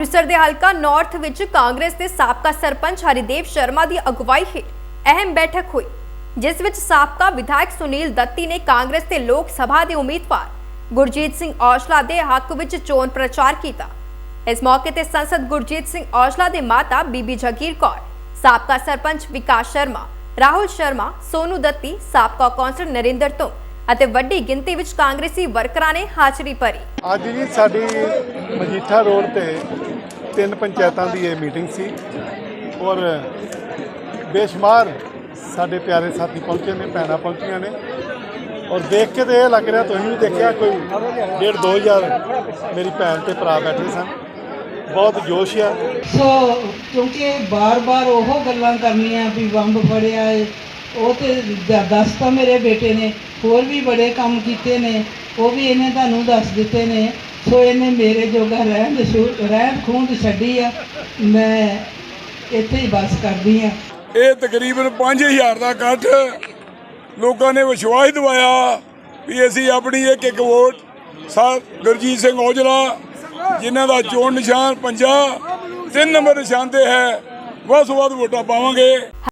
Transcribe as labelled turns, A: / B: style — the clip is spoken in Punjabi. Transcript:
A: ਅੰਮ੍ਰਿਤਸਰ ਦੇ ਹਲਕਾ ਨਾਰਥ ਵਿੱਚ ਕਾਂਗਰਸ ਦੇ ਸਾਬਕਾ ਸਰਪੰਚ ਹਰੀਦੇਵ ਸ਼ਰਮਾ ਦੀ ਅਗਵਾਈ ਹੇਠ ਅਹਿਮ ਬੈਠਕ ਹੋਈ, ਜਿਸ ਵਿੱਚ ਸਾਬਕਾ ਵਿਧਾਇਕ ਸੁਨੀਲ ਦੱਤੀ ਨੇ ਕਾਂਗਰਸ ਦੇ ਲੋਕ ਸਭਾ ਦੇ ਉਮੀਦਵਾਰ ਗੁਰਜੀਤ ਸਿੰਘ ਔਜਲਾ ਦੇ ਹੱਕ ਵਿੱਚ ਚੋਣ ਪ੍ਰਚਾਰ ਕੀਤਾ। ਇਸ ਮੌਕੇ ਤੇ ਸੰਸਦ ਗੁਰਜੀਤ ਸਿੰਘ ਔਜਲਾ ਦੇ ਮਾਤਾ ਬੀਬੀ ਜਗੀਰ ਕੌਰ, ਸਾਬਕਾ ਸਰਪੰਚ ਵਿਕਾਸ ਸ਼ਰਮਾ, ਰਾਹੁਲ ਸ਼ਰਮਾ, ਸੋਨੂ ਦੱਤੀ, ਸਾਬਕਾ ਕੌਂਸਲਰ ਨਰਿੰਦਰ ਤੋਂ ਅਤੇ ਵੱਡੀ ਗਿਣਤੀ ਵਿੱਚ ਕਾਂਗਰਸੀ ਵਰਕਰਾਂ ਨੇ ਹਾਜ਼ਰੀ ਭਰੀ।
B: ਅੱਜ ਜੀ ਸਾਡੀ ਮਜੀਠਾ ਰੋਡ ਤੇ ਤਿੰਨ ਪੰਚਾਇਤਾਂ ਦੀ ਇਹ ਮੀਟਿੰਗ ਸੀ ਔਰ ਬੇਸ਼ੁਮਾਰ ਸਾਡੇ ਪਿਆਰੇ ਸਾਥੀ ਪਹੁੰਚੇ ਨੇ, ਭੈਣਾਂ ਪਹੁੰਚੀਆਂ ਨੇ ਔਰ ਦੇਖ ਕੇ ਤੇ ਇਹ ਲੱਗ ਰਿਹਾ, ਤੁਸੀਂ ਵੀ ਦੇਖਿਆ ਕੋਈ ਡੇਢ 2000 ਮੇਰੀ ਭੈਣ ਤੇ ਭਰਾ ਬੈਠੇ ਸਨ। ਬਹੁਤ ਜੋਸ਼ ਆ।
C: ਸੋ ਕਿਉਂਕਿ ਬਾਰ-ਬਾਰ ਉਹ ਗੱਲਾਂ ਕਰਨੀਆਂ ਵੀ ਬੰਬ ਫੜਿਆ ਏ, ਉਹ ਤੇ ਦੱਸ ਤਾਂ ਮੇਰੇ ਬੇਟੇ ਨੇ, ਹੋਰ ਵੀ ਬੜੇ ਕੰਮ ਕੀਤੇ ਨੇ, ਉਹ ਵੀ ਇਹਨੇ ਤੁਹਾਨੂੰ ਦੱਸ ਦਿੱਤੇ ਨੇ। ਸੋ ਇਹਨੇ ਮੇਰੇ ਜੋਗਾ ਰਹਿਣ ਦੇ ਰਹਿਣ ਖੂੰਦ ਛੱਡੀ ਆ। ਮੈਂ ਇੱਥੇ ਹੀ ਬਸ ਕਰਦੀ ਆ।
D: ਇਹ ਤਕਰੀਬਨ 5000 ਦਾ ਇਕੱਠ ਲੋਕਾਂ ਨੇ ਵਿਸ਼ਵਾਸ ਦਿਵਾਇਆ ਵੀ ਅਸੀਂ ਆਪਣੀ ਇੱਕ ਇੱਕ ਵੋਟ ਸਾਹਿਬ ਗੁਰਜੀਤ ਸਿੰਘ ਔਜਲਾ, ਜਿਨ੍ਹਾਂ ਦਾ ਚੋਣ ਨਿਸ਼ਾਨ ਪੰਜਾ ਤਿੰਨ ਨੰਬਰ ਨਿਸ਼ਾਨ ਤੇ ਹੈ, ਵੱਧ ਤੋਂ ਵੱਧ ਵੋਟਾਂ ਪਾਵਾਂਗੇ।